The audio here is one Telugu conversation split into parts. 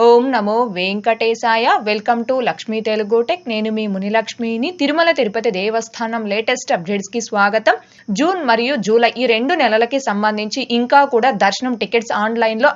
ও ఓం నమో వెంకటేశాయ. Welcome to Lakshmi Telugu tech. నేను మీ మునిలక్ష్మిని. తిరుమల తిరుపతి దేవస్థానం లేటెస్ట్ అప్డేట్స్కి స్వాగతం. జూన్ మరియు జూలై ఈ రెండు నెలలకి సంబంధించి ఇంకా కూడా దర్శనం టికెట్స్ ఆన్లైన్లో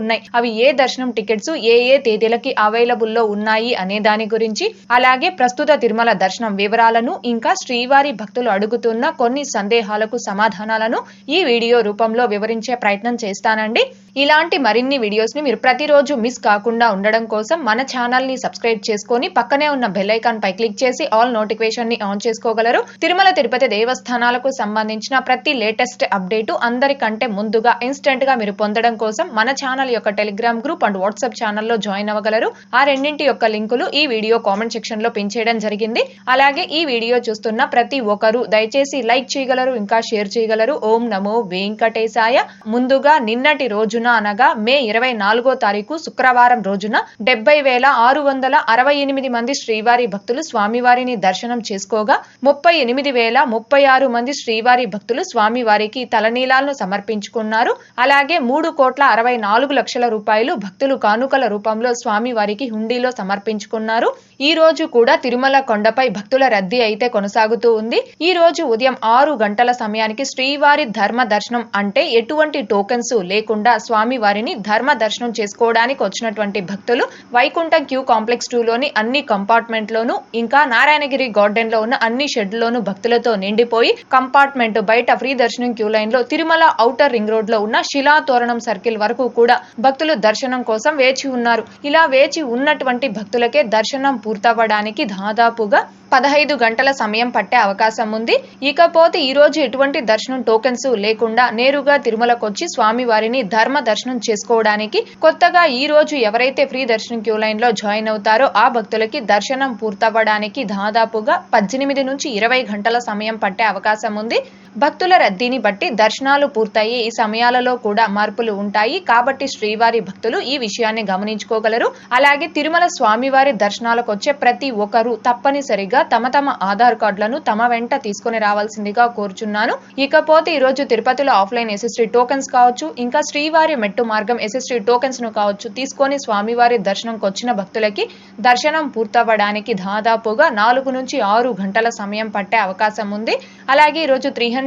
ఉన్నాయి. అవి ఏ దర్శనం టికెట్స్ ఏ ఏ తేదీలకి అవైలబుల్లో ఉన్నాయి అనే దాని గురించి అలాగే ప్రస్తుత తిరుమల దర్శనం వివరాలను ఇంకా శ్రీవారి భక్తులు అడుగుతున్న కొన్ని సందేహాలకు సమాధానాలను ఈ వీడియో రూపంలో వివరించే ప్రయత్నం చేస్తానండి. ఇలాంటి మరిన్ని వీడియోస్ని మీరు ప్రతిరోజు మిస్ కాకుండా ఉండడం కోసం మన ఛానల్ని సబ్స్క్రైబ్ చేసుకొని పక్కనే ఉన్న బెల్ ఐకాన్ పై క్లిక్ చేసి ఆల్ నోటిఫికేషన్ని ఆన్ చేసుకోగలరు. తిరుమల తిరుపతి దేవస్థానాలకు సంబంధించిన ప్రతి లేటెస్ట్ అప్డేట్ అందరికంటే ముందుగా ఇన్స్టెంట్గా మీరు పొందడం కోసం మన ఛానల్ యొక్క టెలిగ్రామ్ గ్రూప్ అండ్ వాట్సాప్ ఛానల్లో జాయిన్ అవ్వగలరు. ఆ రెండింటి యొక్క లింకులు ఈ వీడియో కామెంట్ సెక్షన్లో పిన్ చేయడం జరిగింది. అలాగే ఈ వీడియో చూస్తున్న ప్రతి ఒక్కరూ దయచేసి లైక్ చేయగలరు ఇంకా షేర్ చేయగలరు. ఓం నమో వెంకటేశాయ. ముందుగా నిన్నటి రోజున అనగా మే ఇరవై నాలుగో తారీఖు శుక్రవారం రోజున డెబ్బై వేల ఆరు వందల అరవై ఎనిమిది మంది శ్రీవారి భక్తులు స్వామివారిని దర్శనం చేసుకోగా ముప్పై ఎనిమిది వేల ముప్పై ఆరు మంది శ్రీవారి భక్తులు స్వామివారికి తలనీలాలను సమర్పించుకున్నారు. అలాగే మూడు కోట్ల అరవై నాలుగు లక్షల రూపాయలు భక్తులు కానుకల రూపంలో స్వామివారికి హుండీలో సమర్పించుకున్నారు. ఈ రోజు కూడా తిరుమల కొండపై భక్తుల రద్దీ అయితే కొనసాగుతూ ఉంది. ఈ రోజు ఉదయం ఆరు గంటల సమయానికి శ్రీవారి ధర్మ దర్శనం అంటే ఎటువంటి టోకెన్స్ లేకుండా స్వామివారిని ధర్మ దర్శనం చేసుకోవడానికి వచ్చిన వచ్చినటువంటి భక్తులు వైకుంఠం క్యూ కాంప్లెక్స్ టూ లోని అన్ని కంపార్ట్మెంట్ లోను ఇంకా నారాయణగిరి గార్డెన్లో ఉన్న అన్ని షెడ్లోనూ భక్తులతో నిండిపోయి కంపార్ట్మెంట్ బయట ఫ్రీ దర్శనం క్యూ లైన్లో తిరుమల ఔటర్ రింగ్ రోడ్లో ఉన్న శిలా తోరణం సర్కిల్ వరకు కూడా భక్తులు దర్శనం కోసం వేచి ఉన్నారు. ఇలా వేచి ఉన్నటువంటి భక్తులకే దర్శనం పూర్తవ్వడానికి దాదాపుగా పదహైదు గంటల సమయం పట్టే అవకాశం ఉంది. ఇకపోతే ఈరోజు ఎటువంటి దర్శనం టోకెన్స్ లేకుండా నేరుగా తిరుమలకొచ్చి స్వామివారిని ధర్మ దర్శనం చేసుకోవడానికి కొత్తగా ఈ రోజు ఎవరైతే ఫ్రీ దర్శనం క్యూ లైన్లో జాయిన్ అవుతారో ఆ భక్తులకి దర్శనం పూర్తవ్వడానికి దాదాపుగా పద్దెనిమిది నుంచి ఇరవై గంటల సమయం పట్టే అవకాశం ఉంది. భక్తుల రద్దీని బట్టి దర్శనాలు పూర్తయ్యే ఈ సమయాలలో కూడా మార్పులు ఉంటాయి. కాబట్టి శ్రీవారి భక్తులు ఈ విషయాన్ని గమనించుకోగలరు. అలాగే తిరుమల స్వామివారి దర్శనాలకు వచ్చే ప్రతి ఒక్కరూ తప్పనిసరిగా తమ తమ ఆధార్ కార్డులను తమ వెంట తీసుకుని రావాల్సిందిగా కోరుచున్నాను. ఇకపోతే ఈ రోజు తిరుపతిలో ఆఫ్లైన్ ఎస్ఎస్టీ టోకెన్స్ కావచ్చు ఇంకా శ్రీవారి మెట్టు మార్గం ఎస్ఎస్టీ టోకెన్స్ను కావచ్చు తీసుకొని స్వామివారి దర్శనంకు వచ్చిన భక్తులకి దర్శనం పూర్తవ్వడానికి దాదాపుగా నాలుగు నుంచి ఆరు గంటల సమయం పట్టే అవకాశం ఉంది. అలాగే ఈ రోజు three hundred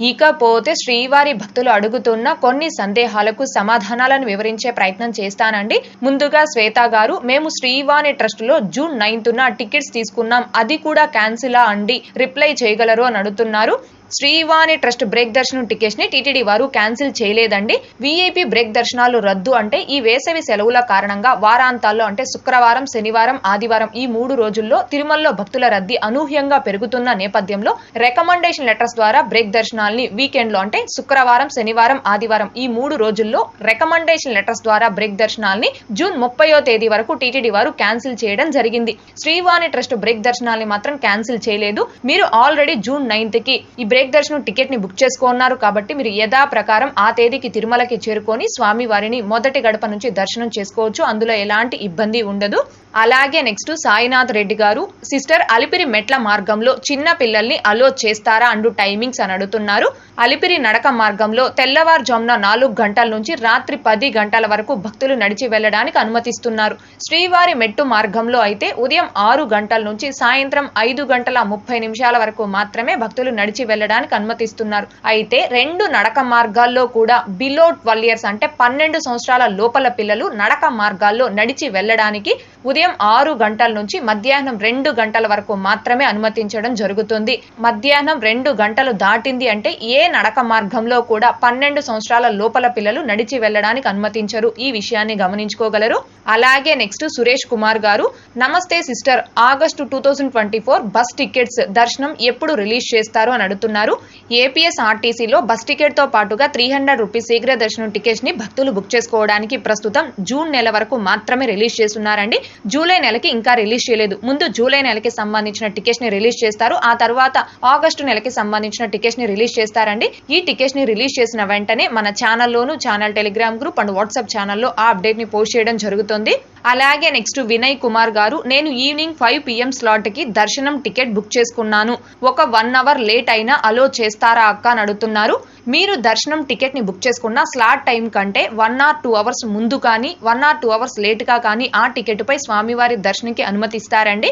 ఇకపోతే శ్రీవారి భక్తులు అడుగుతున్న కొన్ని సందేహాలకు సమాధానాలను వివరించే ప్రయత్నం చేస్తానండి. ముందుగా శ్వేత గారు మేము శ్రీవాణి ట్రస్ట్లో జూన్ నైన్త్న టికెట్స్ తీసుకున్నాం. అది కూడా క్యాన్సిలా అండి. రిప్లై చేయగలరు అని అడుగుతున్నారు. శ్రీవాణి ట్రస్ట్ బ్రేక్ దర్శనం టికెట్స్ని టీటీడీ వారు క్యాన్సిల్ చేయలేదండి. వీఐపీ బ్రేక్ దర్శనాలు రద్దు అంటే ఈ వేసవి సెలవుల కారణంగా వారాంతాల్లో అంటే శుక్రవారం శనివారం ఆదివారం ఈ మూడు రోజుల్లో తిరుమలలో భక్తుల రద్దీ అనూహ్యంగా పెరుగుతున్న నేపథ్యంలో రికమెండేషన్ లెటర్స్ ద్వారా బ్రేక్ దర్శనం వీకెండ్లో అంటే శుక్రవారం శనివారం ఆదివారం ఈ మూడు రోజుల్లో రికమెండేషన్ లెటర్స్ ద్వారా బ్రేక్ దర్శనాల్ని జూన్ ముప్పయో తేదీ వరకు టీటీడీ వారు క్యాన్సిల్ చేయడం జరిగింది. శ్రీవాణి ట్రస్ట్ బ్రేక్ దర్శనాల్ని మాత్రం క్యాన్సిల్ చేయలేదు. మీరు ఆల్రెడీ జూన్ నైన్త్కి ఈ బ్రేక్ దర్శనం టికెట్ని బుక్ చేసుకున్నారు కాబట్టి మీరు యథా ప్రకారం ఆ తేదీకి తిరుమలకి చేరుకొని స్వామి వారిని మొదటి గడప నుంచి దర్శనం చేసుకోవచ్చు. అందులో ఎలాంటి ఇబ్బంది ఉండదు. అలాగే నెక్స్ట్ సాయినాథ్ రెడ్డి గారు సిస్టర్ అలిపిరి మెట్ల మార్గంలో చిన్న పిల్లల్ని అలో చేస్తారా? అంటూ టైమింగ్స్ అని అడుగుతున్నారు. అలిపిరి నడక మార్గంలో తెల్లవారుజామున నాలుగు గంటల నుంచి రాత్రి పది గంటల వరకు భక్తులు నడిచి వెళ్ళడానికి అనుమతిస్తున్నారు. శ్రీవారి మెట్టు మార్గంలో అయితే ఉదయం ఆరు గంటల నుంచి సాయంత్రం ఐదు గంటల ముప్పై నిమిషాల వరకు మాత్రమే భక్తులు నడిచి వెళ్ళడానికి అనుమతిస్తున్నారు. అయితే రెండు నడక మార్గాల్లో కూడా బిలో ట్వెల్వ్ ఇయర్స్ అంటే పన్నెండు సంవత్సరాల లోపల పిల్లలు నడక మార్గాల్లో నడిచి వెళ్ళడానికి ఉదయం ఆరు గంటల నుంచి మధ్యాహ్నం రెండు గంటల వరకు మాత్రమే అనుమతించడం జరుగుతుంది. మధ్యాహ్నం రెండు గంటలు దాటింది అంటే ఏ నడక మార్గంలో కూడా పన్నెండు సంవత్సరాల లోపల పిల్లలు నడిచి వెళ్ళడానికి అనుమతించరు. ఈ విషయాన్ని గమనించుకోగలరు. అలాగే నెక్స్ట్ సురేష్ కుమార్ గారు నమస్తే sister August two thousand twenty four bus tickets దర్శనం ఎప్పుడు రిలీజ్ చేస్తారు అని అడుగుతున్నారు. ఏపీఎస్ ఆర్టీసీలో బస్ టికెట్తో పాటుగా త్రీ హండ్రెడ్ రూపీస్ శీఘ్ర దర్శనం టికెట్స్ని భక్తులు బుక్ చేసుకోవడానికి ప్రస్తుతం జూన్ నెల వరకు మాత్రమే రిలీజ్ చేస్తున్నారండి. జూలై నెలకి ఇంకా రిలీజ్ చేయలేదు. ముందు జూలై నెలకి సంబంధించిన టికెట్స్ని రిలీజ్ చేస్తారు. ఆ తర్వాత ఆగస్టు నెలకి సంబంధించిన టికెట్స్ని రిలీజ్ చేస్తారండి. ఈ టికెట్స్ని రిలీజ్ చేసిన వెంటనే మన ఛానల్లోను channel Telegram group and WhatsApp ఛానల్లో ఆ అప్డేట్ని పోస్ట్ చేయడం జరుగుతుంది. అలాగే నెక్స్ట్ వినయ్ కుమార్ గారు నేను ఈవినింగ్ ఫైవ్ పిఎం స్లాట్కి దర్శనం టికెట్ బుక్ చేసుకున్నాను. ఒక వన్ అవర్ లేట్ అయినా అలో చేస్తారా అక్క అని అడుగుతున్నారు. మీరు దర్శనం టికెట్ని బుక్ చేసుకున్న స్లాట్ టైం కంటే వన్ ఆర్ టూ అవర్స్ ముందు కానీ వన్ ఆర్ టూ అవర్స్ లేట్గా కానీ ఆ టికెట్ పై స్వామి స్వామివారి దర్శనంకి అనుమతిస్తారండి.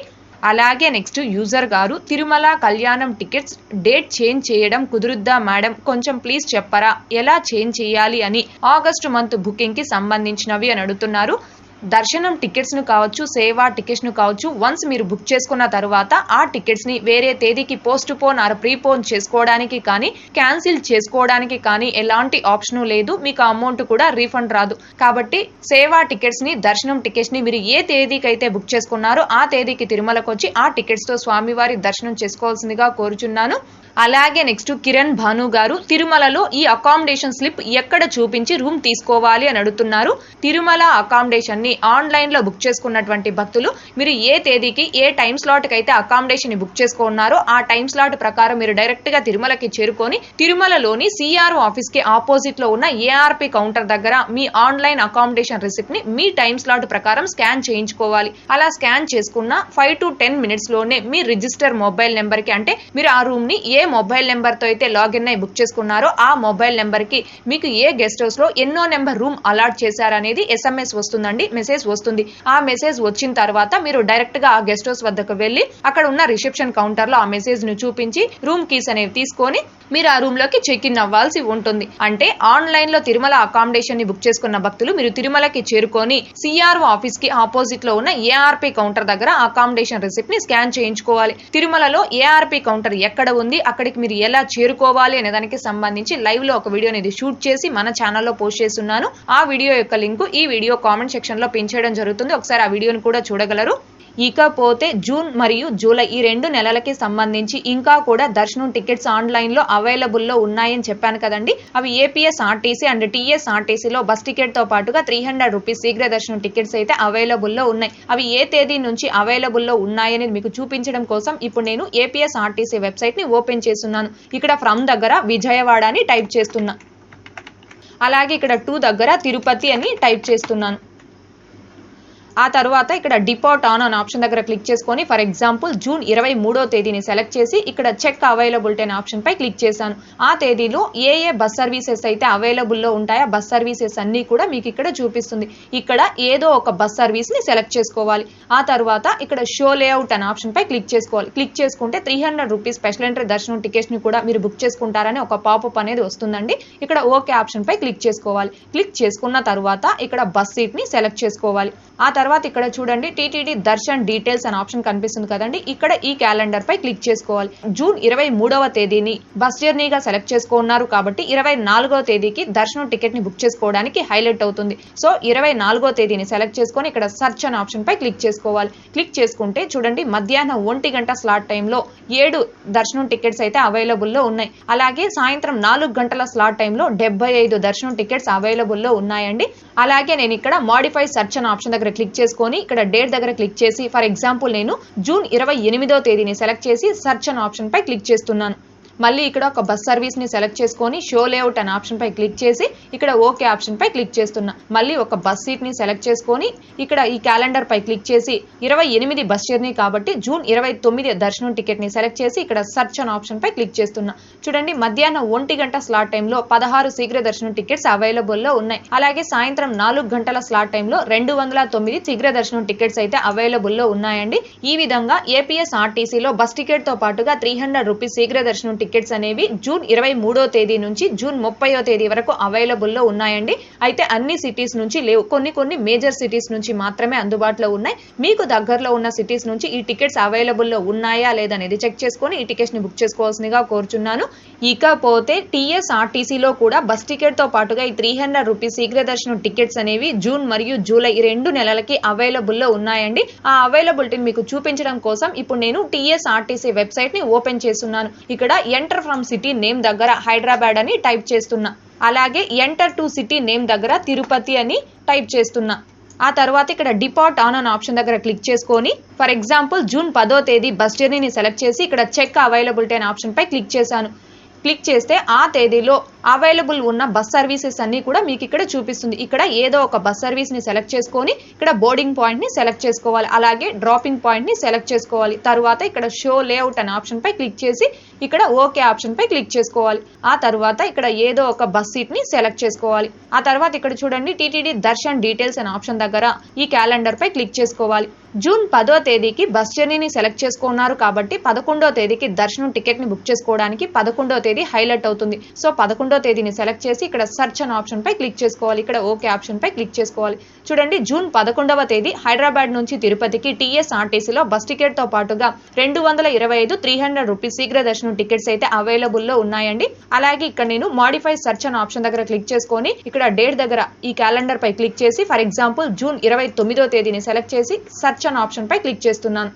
అలాగే నెక్స్ట్ యూజర్ గారు తిరుమల కళ్యాణం టికెట్స్ డేట్ చేంజ్ చేయడం కుదురుద్దా మేడం కొంచెం ప్లీజ్ చెప్పరా? ఎలా చేంజ్ చేయాలి అని? ఆగస్టు మంత్ బుకింగ్కి సంబంధించినవి అని అడుగుతున్నారు. దర్శనం టికెట్స్ను కావచ్చు సేవా టికెట్స్ను కావచ్చు వన్స్ మీరు బుక్ చేసుకున్న తర్వాత ఆ టికెట్స్ని వేరే తేదీకి పోస్ట్ పోన్ ఆర్ ప్రీపోన్ చేసుకోవడానికి కానీ క్యాన్సిల్ చేసుకోవడానికి కానీ ఎలాంటి ఆప్షన్ లేదు. మీకు అమౌంట్ కూడా రీఫండ్ రాదు. కాబట్టి సేవా టికెట్స్ని దర్శనం టికెట్స్ని మీరు ఏ తేదీకి అయితే బుక్ చేసుకున్నారో ఆ తేదీకి తిరుమలకు వచ్చి ఆ టికెట్స్తో స్వామివారి దర్శనం చేసుకోవాల్సిందిగా కోరుచున్నాను. అలాగే నెక్స్ట్ కిరణ్ భాను గారు తిరుమలలో ఈ అకామిడేషన్ స్లిప్ ఎక్కడ చూపించి రూమ్ తీసుకోవాలి అని అడుగుతున్నారు. తిరుమల అకామిడేషన్ని ఆన్లైన్లో బుక్ చేసుకున్నటువంటి భక్తులు మీరు ఏ తేదీకి ఏ టైం స్లాట్కి అయితే అకామిడేషన్ని బుక్ చేసుకున్నారో ఆ టైం స్లాట్ ప్రకారం మీరు డైరెక్ట్గా తిరుమలకి చేరుకొని తిరుమలలోని సిఆర్ఓ ఆఫీస్కి ఆపోజిట్లో ఉన్న ఏఆర్పి కౌంటర్ దగ్గర మీ ఆన్లైన్ అకామిడేషన్ రిసిప్ట్ని మీ టైం స్లాట్ ప్రకారం స్కాన్ చేయించుకోవాలి. అలా స్కాన్ చేసుకున్న ఫైవ్ టు టెన్ మినిట్స్లోనే మీ రిజిస్టర్ మొబైల్ నెంబర్కి అంటే మీరు ఆ రూమ్ని ఏ మొబైల్ నెంబర్తో అయితే లాగిన్ అయి బుక్ చేసుకున్నారో ఆ మొబైల్ నెంబర్కి మీకు ఏ గెస్ట్ హౌస్లో ఎన్నో నెంబర్ రూమ్ అలాట్ చేశారనేది ఎస్ఎంఎస్ వస్తుందండి మెసేజ్ వస్తుంది. ఆ మెసేజ్ వచ్చిన తర్వాత మీరు డైరెక్ట్గా ఆ గెస్ట్ హౌస్ వద్దకు వెళ్ళి అక్కడ ఉన్న రిసెప్షన్ కౌంటర్లో ఆ మెసేజ్ను చూపించి రూమ్ కీస్ అనేవి తీసుకొని మీరు ఆ రూమ్లోకి చెక్ ఇన్ అవ్వాల్సి ఉంటుంది. అంటే ఆన్లైన్లో తిరుమల అకామిడేషన్ని బుక్ చేసుకున్న భక్తులు మీరు తిరుమలకి చేరుకొని సిఆర్ఓ ఆఫీస్కి ఆపోజిట్లో ఉన్న ఏఆర్పి కౌంటర్ దగ్గర అకామిడేషన్ రిసిప్ట్ని స్కాన్ చేయించుకోవాలి. తిరుమలలో ఏఆర్పి కౌంటర్ ఎక్కడ ఉంది అక్కడికి మీరు ఎలా చేరుకోవాలి అనే దానికి సంబంధించి లైవ్లో ఒక వీడియో అనేది షూట్ చేసి మన ఛానల్లో పోస్ట్ చేస్తున్నాను. ఆ వీడియో యొక్క లింక్ ఈ వీడియో కామెంట్ సెక్షన్లో పెంచేయడం జరుగుతుంది. ఒకసారి ఆ వీడియోని కూడా చూడగలరు. ఇకపోతే జూన్ మరియు జూలై ఈ రెండు నెలలకి సంబంధించి ఇంకా కూడా దర్శనం టికెట్స్ ఆన్లైన్లో అవైలబుల్లో ఉన్నాయని చెప్పాను కదండి. అవి ఏపీఎస్ ఆర్టీసీ అండ్ టీఎస్ఆర్టీసీలో బస్ టికెట్తో పాటుగా త్రీ హండ్రెడ్ రూపీస్ శీఘ్ర దర్శనం టికెట్స్ అయితే అవైలబుల్లో ఉన్నాయి. అవి ఏ తేదీ నుంచి అవైలబుల్లో ఉన్నాయని మీకు చూపించడం కోసం ఇప్పుడు నేను ఏపీఎస్ ఆర్టీసీ వెబ్సైట్ని ఓపెన్ చేస్తున్నాను. ఇక్కడ ఫ్రమ్ దగ్గర విజయవాడ అని టైప్ చేస్తున్నా. అలాగే ఇక్కడ టూ దగ్గర తిరుపతి అని టైప్ చేస్తున్నాను. ఆ తర్వాత ఇక్కడ డిపాట్ ఆన్ అనే ఆప్షన్ దగ్గర క్లిక్ చేసుకొని ఫర్ ఎగ్జాంపుల్ జూన్ ఇరవై మూడో తేదీని సెలెక్ట్ చేసి ఇక్కడ చెక్ అవైలబిలిటీ అనే ఆప్షన్ పై క్లిక్ చేశాను. ఆ తేదీలో ఏ ఏ బస్ సర్వీసెస్ అయితే అవైలబుల్లో ఉంటాయో బస్ సర్వీసెస్ అన్నీ కూడా మీకు ఇక్కడ చూపిస్తుంది. ఇక్కడ ఏదో ఒక బస్ సర్వీస్ని సెలెక్ట్ చేసుకోవాలి. ఆ తర్వాత ఇక్కడ షో లేఅవుట్ అనే ఆప్షన్ పై క్లిక్ చేసుకోవాలి. క్లిక్ చేసుకుంటే three hundred rupees special entry దర్శనం టికెట్స్ని కూడా మీరు బుక్ చేసుకుంటారని ఒక పాపప్ అనేది వస్తుందండి. ఇక్కడ ఓకే ఆప్షన్ పై క్లిక్ చేసుకోవాలి. క్లిక్ చేసుకున్న తర్వాత ఇక్కడ బస్ సీట్ని సెలెక్ట్ చేసుకోవాలి. ఆ తర్వాత ఇక్కడ చూడండి టీటీడీ దర్శన్ డీటెయిల్స్ అనే ఆప్షన్ కనిపిస్తుంది కదండి. ఇక్కడ ఈ క్యాలెండర్ పై క్లిక్ చేసుకోవాలి. జూన్ ఇరవై మూడవ తేదీని బస్ జర్నీగా సెలెక్ట్ చేసుకున్నారు కాబట్టి ఇరవై నాలుగవ తేదీకి దర్శనం టికెట్ని బుక్ చేసుకోవడానికి హైలైట్ అవుతుంది. సో ఇరవై నాలుగో తేదీని సెలెక్ట్ చేసుకొని ఇక్కడ సర్చ్ అనే ఆప్షన్ పై క్లిక్ చేసుకోవాలి. క్లిక్ చేసుకుంటే చూడండి మధ్యాహ్నం ఒంటి గంట స్లాట్ టైంలో ఏడు దర్శనం టికెట్స్ అయితే అవైలబుల్లో ఉన్నాయి. అలాగే సాయంత్రం నాలుగు గంటల స్లాట్ టైంలో డెబ్బై ఐదు దర్శనం టికెట్స్ అవైలబుల్లో ఉన్నాయండి. అలాగే నేను ఇక్కడ మాడిఫై సర్చ్ అనే ఆప్షన్ దగ్గర క్లిక్ చేసుకొని ఇక్కడ డేట్ దగ్గర క్లిక్ చేసి ఫర్ ఎగ్జాంపుల్ నేను జూన్ ఇరవై ఎనిమిదో తేదీని సెలెక్ట్ చేసి సర్చ్ అనే ఆప్షన్ పై క్లిక్ చేస్తున్నాను. మళ్ళీ ఇక్కడ ఒక బస్ సర్వీస్ని సెలెక్ట్ చేసుకొని షో లేఅవుట్ అనే ఆప్షన్ పై క్లిక్ చేసి ఇక్కడ ఓకే ఆప్షన్ పై క్లిక్ చేస్తున్నా. మళ్ళీ ఒక బస్ సీట్ని సెలెక్ట్ చేసుకొని ఇక్కడ ఈ క్యాలెండర్ పై క్లిక్ చేసి ఇరవై ఎనిమిది బస్ జర్నీ కాబట్టి జూన్ ఇరవై తొమ్మిది దర్శనం టికెట్ని సెలెక్ట్ చేసి ఇక్కడ సర్చ్ అనే ఆప్షన్ పై క్లిక్ చేస్తున్నా. చూడండి మధ్యాహ్నం ఒంటి గంట స్లాట్ టైంలో పదహారు శీఘ్ర దర్శనం టికెట్స్ అవైలబుల్లో ఉన్నాయి. అలాగే సాయంత్రం నాలుగు గంటల స్లాట్ టైంలో రెండు వందల తొమ్మిది శీఘ్ర దర్శనం టికెట్స్ అయితే అవైలబుల్లో ఉన్నాయండి. ఈ విధంగా ఏపీఎస్ ఆర్టీసీలో బస్ టికెట్తో పాటుగా త్రీ హండ్రెడ్ రూపీస్ శీఘ్ర దర్శనం టికెట్ టికెట్స్ అనేవి జూన్ ఇరవై మూడో తేదీ నుంచి జూన్ ముప్పయో తేదీ వరకు అవైలబుల్లో ఉన్నాయండి. అయితే అన్ని సిటీస్ నుంచి లేవు. కొన్ని కొన్ని మేజర్ సిటీస్ నుంచి మాత్రమే అందుబాటులో ఉన్నాయి. మీకు దగ్గరలో ఉన్న సిటీస్ నుంచి ఈ టికెట్స్ అవైలబుల్లో ఉన్నాయా లేదనేది చెక్ చేసుకొని ఈ టికెట్స్ని బుక్ చేసుకోవాల్సిందిగా కోరుచున్నాను. ఇకపోతే టీఎస్ఆర్టీసీలో కూడా బస్ టికెట్తో పాటుగా ఈ త్రీ హండ్రెడ్ రూపీస్ శీఘ్ర దర్శనం టికెట్స్ అనేవి జూన్ మరియు జూలై ఈ రెండు నెలలకి అవైలబుల్లో ఉన్నాయండి. ఆ అవైలబిలిటీని మీకు చూపించడం కోసం ఇప్పుడు నేను టీఎస్ఆర్టీసీ వెబ్సైట్ని ఓపెన్ చేస్తున్నాను. ఇక్కడ ఎంటర్ ఫ్రమ్ సిటీ నేమ్ దగ్గర హైదరాబాద్ అని టైప్ చేస్తున్నా. అలాగే ఎంటర్ టు సిటీ నేమ్ దగ్గర తిరుపతి అని టైప్ చేస్తున్నా. ఆ తర్వాత ఇక్కడ డిపార్ట్ ఆన్ అనే ఆప్షన్ దగ్గర క్లిక్ చేసుకొని ఫర్ ఎగ్జాంపుల్ జూన్ పదో తేదీ బస్ జర్నీని సెలెక్ట్ చేసి ఇక్కడ చెక్ అవైలబిలిటీ అనే ఆప్షన్ పై క్లిక్ చేశాను. క్లిక్ చేస్తే ఆ తేదీలో అవైలబుల్ ఉన్న బస్ సర్వీసెస్ అన్నీ కూడా మీకు ఇక్కడ చూపిస్తుంది. ఇక్కడ ఏదో ఒక బస్ సర్వీస్ని సెలెక్ట్ చేసుకొని ఇక్కడ బోర్డింగ్ పాయింట్ని సెలెక్ట్ చేసుకోవాలి. అలాగే డ్రాపింగ్ పాయింట్ని సెలెక్ట్ చేసుకోవాలి. తర్వాత ఇక్కడ షో లేఅవుట్ అనే ఆప్షన్ పై క్లిక్ చేసి ఇక్కడ ఓకే ఆప్షన్ పై క్లిక్ చేసుకోవాలి. ఆ తర్వాత ఇక్కడ ఏదో ఒక బస్ సీట్ని సెలెక్ట్ చేసుకోవాలి. ఆ తర్వాత ఇక్కడ చూడండి టీటీడీ దర్శన్ డీటెయిల్స్ అనే ఆప్షన్ దగ్గర ఈ క్యాలెండర్ పై క్లిక్ చేసుకోవాలి. జూన్ పదో తేదీకి బస్ జర్నీని సెలెక్ట్ చేసుకున్నారు కాబట్టి పదకొండో తేదీకి దర్శనం టికెట్ని బుక్ చేసుకోవడానికి పదకొండో తేదీ హైలైట్ అవుతుంది. సో పదకొండో తేదీని సెలెక్ట్ చేసి ఇక్కడ సర్చ్ అనే ఆప్షన్ పై క్లిక్ చేసుకోవాలి. ఇక్కడ ఓకే ఆప్షన్ పై క్లిక్ చేసుకోవాలి. చూడండి జూన్ పదకొండవ తేదీ హైదరాబాద్ నుంచి తిరుపతికి టీఎస్ఆర్టీసీలో బస్ టికెట్తో పాటుగా రెండు వందల ఇరవై ఐదు త్రీ హండ్రెడ్ రూపీస్ శీఘ్ర దర్శనం టికెట్స్ అయితే అవైలబుల్లో ఉన్నాయండి. అలాగే ఇక్కడ నేను మాడిఫై సర్చ్ అనే ఆప్షన్ దగ్గర క్లిక్ చేసుకొని ఇక్కడ డేట్ దగ్గర ఈ క్యాలెండర్ పై క్లిక్ చేసి ఫర్ ఎగ్జాంపుల్ జూన్ ఇరవై తొమ్మిదో తేదీని సెలెక్ట్ చేసి సర్చ్ అనే ఆప్షన్ పై క్లిక్ చేస్తున్నాను.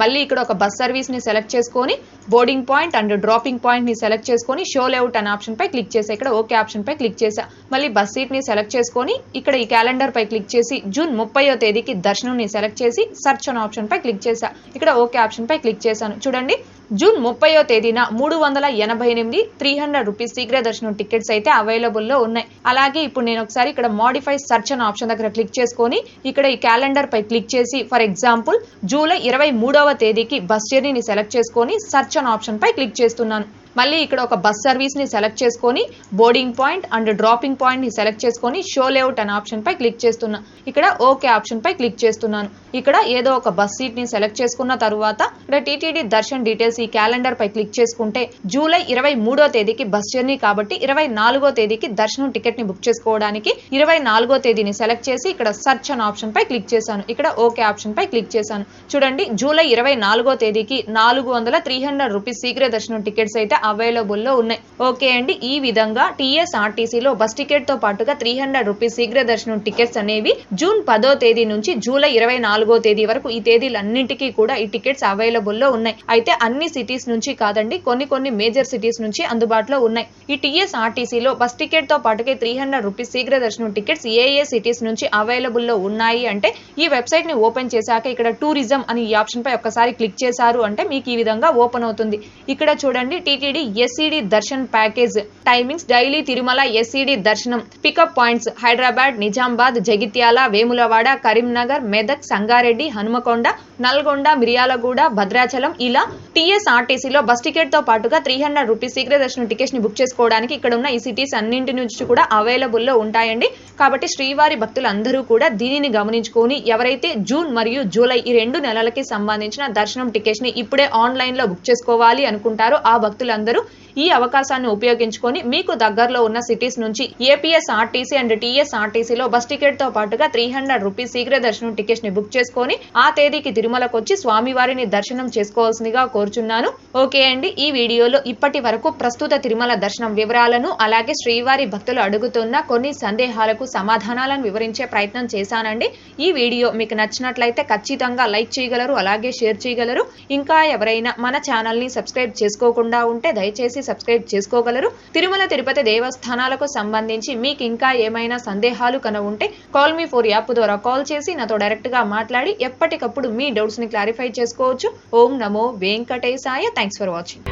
మళ్ళీ ఇక్కడ ఒక బస్ సర్వీస్ని సెలెక్ట్ చేసుకొని బోర్డింగ్ పాయింట్ అండ్ డ్రాపింగ్ పాయింట్ని సెలెక్ట్ చేసుకొని షో లేఅవుట్ అనే ఆప్షన్ పై క్లిక్ చేసా ఇక్కడ ఓకే ఆప్షన్ పై క్లిక్ చేసా. మళ్ళీ బస్ సీట్ని సెలెక్ట్ చేసుకొని ఇక్కడ ఈ క్యాలెండర్ పై క్లిక్ చేసి జూన్ ముప్పయో తేదీకి దర్శనంని సెలెక్ట్ చేసి సర్చ్ అనే ఆప్షన్ పై క్లిక్ చేసా. ఇక్కడ ఓకే ఆప్షన్ పై క్లిక్ చేశాను. చూడండి జూన్ ముప్పయో తేదీన మూడు వందల ఎనభై ఎనిమిది త్రీ హండ్రెడ్ రూపీస్ శీఘ్ర దర్శనం టికెట్స్ అయితే అవైలబుల్లో ఉన్నాయి. అలాగే ఇప్పుడు నేను ఒకసారి ఇక్కడ మాడిఫై సర్చ్ అనే ఆప్షన్ దగ్గర క్లిక్ చేసుకొని ఇక్కడ ఈ క్యాలెండర్ పై క్లిక్ చేసి ఫర్ ఎగ్జాంపుల్ జూలై ఇరవై మూడవ తేదీకి బస్ జర్నీని సెలెక్ట్ చేసుకొని సర్చ్ అనే ఆప్షన్ పై క్లిక్ చేస్తున్నాను. మళ్ళీ ఇక్కడ ఒక బస్ సర్వీస్ని సెలెక్ట్ చేసుకొని బోర్డింగ్ పాయింట్ అండ్ డ్రాపింగ్ పాయింట్ని సెలెక్ట్ చేసుకొని షో లేఅవుట్ అనే ఆప్షన్ పై క్లిక్ చేస్తున్నా. ఇక్కడ ఓకే ఆప్షన్ పై క్లిక్ చేస్తున్నాను. ఇక్కడ ఏదో ఒక బస్ సీట్ని సెలెక్ట్ చేసుకున్న తర్వాత ఇక్కడ టీటీడీ దర్శన్ డీటెయిల్స్ ఈ క్యాలెండర్ పై క్లిక్ చేసుకుంటే జూలై ఇరవై మూడో తేదీకి బస్ జర్నీ కాబట్టి ఇరవై నాలుగో తేదీకి దర్శనం టికెట్ని బుక్ చేసుకోవడానికి ఇరవై నాలుగో తేదీని సెలెక్ట్ చేసి ఇక్కడ సర్చ్ అనే ఆప్షన్ పై క్లిక్ చేశాను. ఇక్కడ ఓకే ఆప్షన్ పై క్లిక్ చేశాను. చూడండి జూలై ఇరవై నాలుగో తేదీకి నాలుగు వందల త్రీ హండ్రెడ్ రూపీస్ శీఘ్ర దర్శనం టికెట్స్ అయితే అవైలబుల్లో ఉన్నాయి. ఓకే అండి ఈ విధంగా టీఎస్ఆర్టీసీలో బస్ టికెట్తో పాటుగా త్రీ హండ్రెడ్ రూపీస్ శీఘ్ర దర్శనం టికెట్స్ అనేవి జూన్ పదో తేదీ నుంచి జూలై ఇరవై నాలుగో తేదీ వరకు ఈ తేదీలన్నింటికీ కూడా ఈ టికెట్స్ అవైలబుల్లో ఉన్నాయి. అయితే అన్ని సిటీస్ నుంచి కాదండి కొన్ని కొన్ని మేజర్ సిటీస్ నుంచి అందుబాటులో ఉన్నాయి. ఈ టీఎస్ఆర్టీసీలో బస్ టికెట్తో పాటుగా త్రీ హండ్రెడ్ రూపీస్ శీఘ్ర దర్శనం టికెట్స్ ఏ ఏ సిటీస్ నుంచి అవైలబుల్లో ఉన్నాయి అంటే ఈ వెబ్సైట్ని ఓపెన్ చేశాక ఇక్కడ టూరిజం అని ఈ ఆప్షన్ పై ఒక్కసారి క్లిక్ చేశారు అంటే మీకు ఈ విధంగా ఓపెన్ అవుతుంది. ఇక్కడ చూడండి TTD SCD darshan package. Timings daily Tirumala SCD దర్శనం. Pickup points. హైదరాబాద్ నిజామాబాద్ జగిత్యాల వేములవాడ కరీంనగర్ మెదక్ సంగారెడ్డి హనుమకొండ నల్గొండ మిర్యాలగూడ భద్రాచలం ఇలా టీఎస్ఆర్టీసీలో బస్ టికెట్తో పాటుగా త్రీ హండ్రెడ్ రూపీస్ శీఘ్ర దర్శనం టికెట్స్ని బుక్ చేసుకోవడానికి ఇక్కడ ఉన్న ఈ సిటీస్ అన్నింటి నుంచి కూడా అవైలబుల్లో ఉంటాయండి. కాబట్టి శ్రీవారి భక్తులందరూ కూడా దీనిని గమనించుకొని ఎవరైతే జూన్ మరియు జూలై ఈ రెండు నెలలకి సంబంధించిన దర్శనం టికెట్స్ని ఇప్పుడే ఆన్లైన్లో బుక్ చేసుకోవాలి అనుకుంటారో ఆ భక్తులందరూ ఈ అవకాశాన్ని ఉపయోగించుకొని మీకు దగ్గరలో ఉన్న సిటీస్ నుంచి ఏపీఎస్ ఆర్టీసీ అండ్ టీఎస్ ఆర్టీసీలో బస్ టికెట్తో పాటుగా త్రీ హండ్రెడ్ రూపీస్ శీఘ్ర దర్శనం టికెట్స్ని బుక్ చేసుకొని ఆ తేదీకి తిరుమలకు వచ్చి స్వామివారిని దర్శనం చేసుకోవాల్సిందిగా కోరుచున్నాను. ఓకే అండి ఈ వీడియోలో ఇప్పటి వరకు ప్రస్తుత తిరుమల దర్శనం వివరాలను అలాగే శ్రీవారి భక్తులు అడుగుతున్న కొన్ని సందేహాలకు సమాధానాలను వివరించే ప్రయత్నం చేశానండి. ఈ వీడియో మీకు నచ్చినట్లయితే ఖచ్చితంగా లైక్ చేయగలరు అలాగే షేర్ చేయగలరు. ఇంకా ఎవరైనా మన ఛానల్ని సబ్స్క్రైబ్ చేసుకోకుండా ఉంటే దయచేసి సబ్స్క్రైబ్ చేసుకోగలరు. తిరుమల తిరుపతి దేవస్థానాలకు సంబంధించి మీకు ఇంకా ఏమైనా సందేహాలు కన ఉంటే కాల్ మీ ఫోర్ యాప్ ద్వారా కాల్ చేసి నాతో డైరెక్ట్గా మాట్లాడి ఎప్పటికప్పుడు మీ డౌట్స్ని క్లారిఫై చేసుకోవచ్చు. ఓం నమో వెంకటేశాయ. Thanks for watching